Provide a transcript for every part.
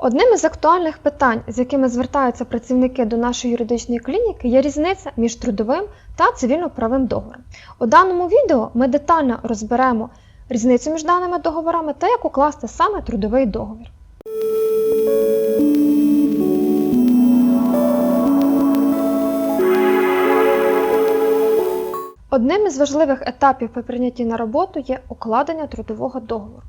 Одним із актуальних питань, з якими звертаються працівники до нашої юридичної клініки, є різниця між трудовим та цивільно-правовим договором. У даному відео ми детально розберемо різницю між даними договорами та як укласти саме трудовий договір. Одним із важливих етапів при прийнятті на роботу є укладення трудового договору.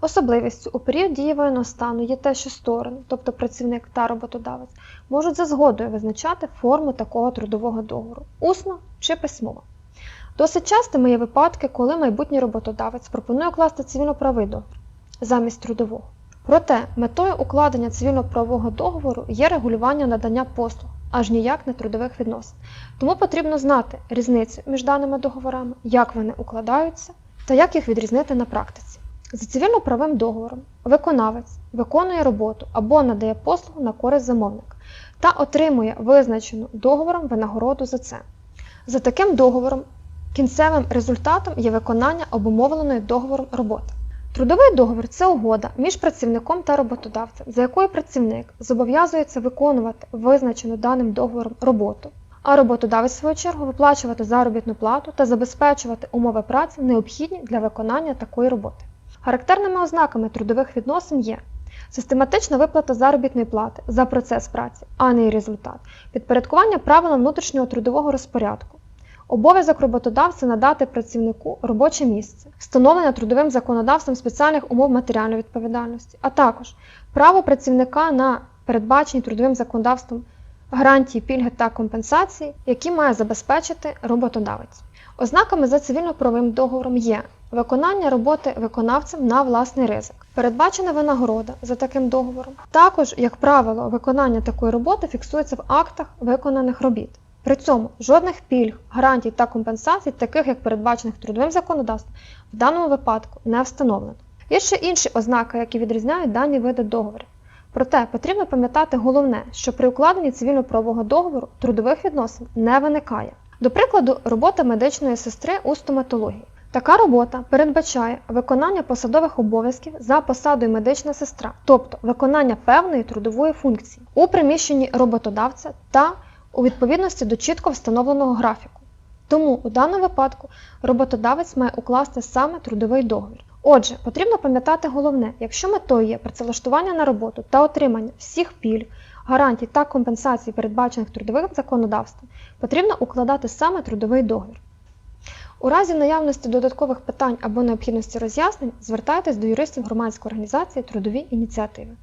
Особливістю у період дії воєнного стану є те, що сторони, тобто працівник та роботодавець, можуть за згодою визначати форму такого трудового договору усно чи письмово. Досить частими є випадки, коли майбутній роботодавець пропонує укласти цивільно-правовий договір замість трудового. Проте метою укладення цивільно-правового договору є регулювання надання послуг, аж ніяк не трудових відносин. Тому потрібно знати різницю між даними договорами, як вони укладаються та як їх відрізнити на практиці. За цивільно-правовим договором виконавець виконує роботу або надає послугу на користь замовника та отримує визначену договором винагороду за це. За таким договором кінцевим результатом є виконання обумовленої договором роботи. Трудовий договір це угода між працівником та роботодавцем, за якою працівник зобов'язується виконувати визначену даним договором роботу, а роботодавець, в свою чергу, виплачувати заробітну плату та забезпечувати умови праці, необхідні для виконання такої роботи. Характерними ознаками трудових відносин є систематична виплата заробітної плати за процес праці, а не її результат, підпорядкування правилам внутрішнього трудового розпорядку, обов'язок роботодавця надати працівнику робоче місце, встановлення трудовим законодавством спеціальних умов матеріальної відповідальності, а також право працівника на передбачені трудовим законодавством гарантії, пільги та компенсації, які має забезпечити роботодавець. Ознаками за цивільно-правовим договором є виконання роботи виконавцем на власний ризик, передбачена винагорода за таким договором. Також, як правило, виконання такої роботи фіксується в актах виконаних робіт. При цьому жодних пільг, гарантій та компенсацій, таких як передбачених трудовим законодавством, в даному випадку не встановлено. Є ще інші ознаки, які відрізняють дані види договорів. Проте потрібно пам'ятати головне, що при укладенні цивільно-правового договору трудових відносин не виникає. До прикладу, робота медичної сестри у стоматології. Така робота передбачає виконання посадових обов'язків за посадою медична сестра, тобто виконання певної трудової функції у приміщенні роботодавця та у відповідності до чітко встановленого графіку. Тому у даному випадку роботодавець має укласти саме трудовий договір. Отже, потрібно пам'ятати головне, якщо метою є працевлаштування на роботу та отримання всіх пільг, гарантій та компенсацій, передбачених трудовим законодавством, потрібно укладати саме трудовий договір. У разі наявності додаткових питань або необхідності роз'яснень звертайтесь до юристів громадської організації трудові ініціативи.